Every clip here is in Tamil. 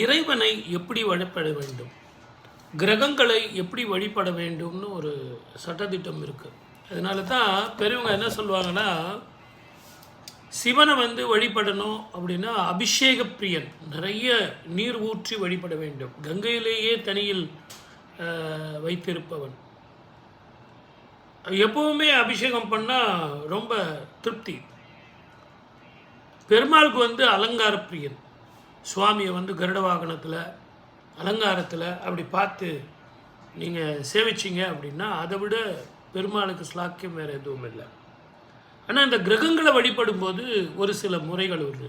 இறைவனை எப்படி வழிபட வேண்டும்? கிரகங்களை எப்படி வழிபட வேண்டும்னு ஒரு சட்டத்திட்டம் இருக்குது அதனால தான் பெரியவங்க என்ன சொல்லுவாங்கன்னா சிவனை வந்து வழிபடணும் அப்படின்னா அபிஷேக பிரியன் நிறைய நீர் ஊற்றி வழிபட வேண்டும். கங்கையிலேயே தனியில் வைத்திருப்பவன். எப்பவுமே அபிஷேகம் பண்ணால் ரொம்ப திருப்தி. பெருமாளுக்கு வந்து அலங்கார பிரியன். சுவாமியை வந்து கருட வாகனத்தில் அலங்காரத்தில் அப்படி பார்த்து நீங்கள் சேவிச்சிங்க அப்படின்னா அதை விட பெருமாளுக்கு ஸ்லாக்கியம் வேறு எதுவும் இல்லை. ஆனால் இந்த கிரகங்களை வழிபடும்போது ஒரு சில முறைகள் உண்டு.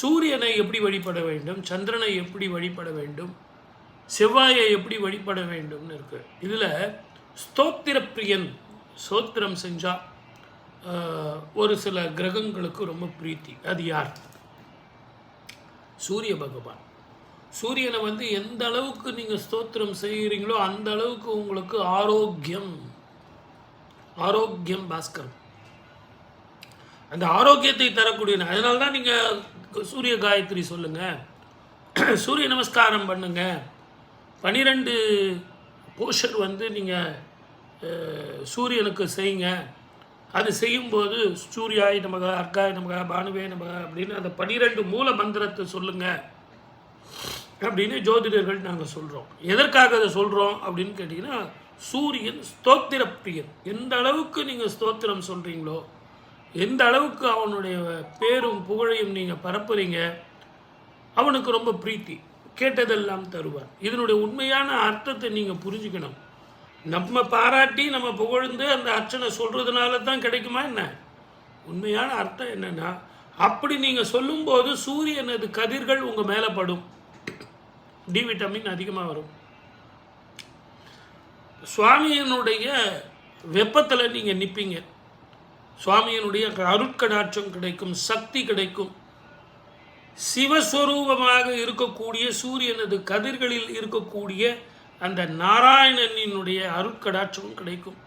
சூரியனை எப்படி வழிபட வேண்டும் சந்திரனை எப்படி வழிபட வேண்டும் செவ்வாயை எப்படி வழிபட வேண்டும்னு இருக்கு. இதில் ஸ்தோத்திர பிரியன் ஸ்தோத்திரம் செஞ்சால் ஒரு சில கிரகங்களுக்கு ரொம்ப பிரீத்தி. அது யார்? சூரிய பகவான். சூரியனை வந்து எந்த அளவுக்கு நீங்கள் ஸ்தோத்திரம் செய்கிறீங்களோ அந்த அளவுக்கு உங்களுக்கு ஆரோக்கியம். ஆரோக்கியம் பாஸ்கரம் அந்த ஆரோக்கியத்தை தரக்கூடிய அதனால தான் நீங்கள் சூரிய காயத்ரி சொல்லுங்கள் சூரிய நமஸ்காரம் பண்ணுங்க. பனிரெண்டு போஷர் வந்து நீங்கள் சூரியனுக்கு செய்யுங்க. அது செய்யும்போது சூர்யாய் நமக அர்க்காய் நமக பானுவே நமக அப்படின்னு அந்த பனிரெண்டு மூல மந்திரத்தை சொல்லுங்கள் அப்படின்னு ஜோதிடர்கள் நாங்கள் சொல்கிறோம் எதற்காக அதை சொல்கிறோம் அப்படின்னு கேட்டிங்கன்னா சூரியன் ஸ்தோத்திர பிரியன். எந்த அளவுக்கு நீங்கள் ஸ்தோத்திரம் சொல்கிறீங்களோ எந்த அளவுக்கு அவனுடைய பேரும் புகழையும் நீங்கள் பரப்புறீங்க அவனுக்கு ரொம்ப பிரீத்தி. கேட்டதெல்லாம் தருவார். இதனுடைய உண்மையான அர்த்தத்தை நீங்கள் புரிஞ்சுக்கணும். நம்ம பாராட்டி நம்ம புகழ்ந்து அந்த அர்ச்சனை சொல்கிறதுனால தான் கிடைக்குமா என்ன? உண்மையான அர்த்தம் என்னென்னா அப்படி நீங்கள் சொல்லும்போது சூரியனது கதிர்கள் உங்கள் மேலே படும். டி விட்டமின் அதிகமாக வரும். சுவாமியினுடைய வெப்பத்தில் நீங்கள் நிற்பீங்க சுவாமியினுடைய அருட்கடாட்சம் கிடைக்கும் சக்தி கிடைக்கும். சிவஸ்வரூபமாக இருக்கக்கூடிய சூரியனது கதிர்களில் இருக்கக்கூடிய அந்த நாராயணனினுடைய அருட்கடாட்சமும் கிடைக்கும்.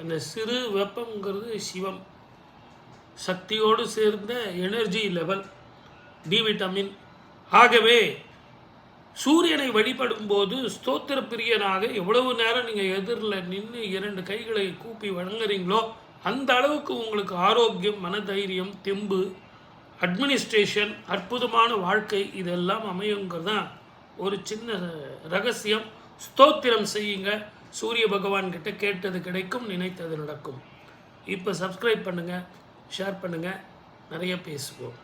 அந்த சிறு வெப்பங்கிறது சிவம். சக்தியோடு சேர்ந்த எனர்ஜி லெவல் டி விட்டமின் ஆகவே சூரியனை வழிபடும் போது ஸ்தோத்திர பிரியனாக எவ்வளவு நேரம் நீங்கள் எதிரில் நின்று இரண்டு கைகளை கூப்பி வழங்குறீங்களோ அந்த அளவுக்கு உங்களுக்கு ஆரோக்கியம் மனதைரியம் தெம்பு அட்மினிஸ்ட்ரேஷன் அற்புதமான வாழ்க்கை இதெல்லாம் அமையுங்கிறது தான் ஒரு சின்ன ரகசியம். ஸ்தோத்திரம் செய்யுங்க. சூரிய பகவான் கிட்ட கேட்டது கிடைக்கும் நினைத்தது நடக்கும். இப்போ சப்ஸ்கிரைப் பண்ணுங்கள் ஷேர் பண்ணுங்கள் நிறைய பேசுவோம்.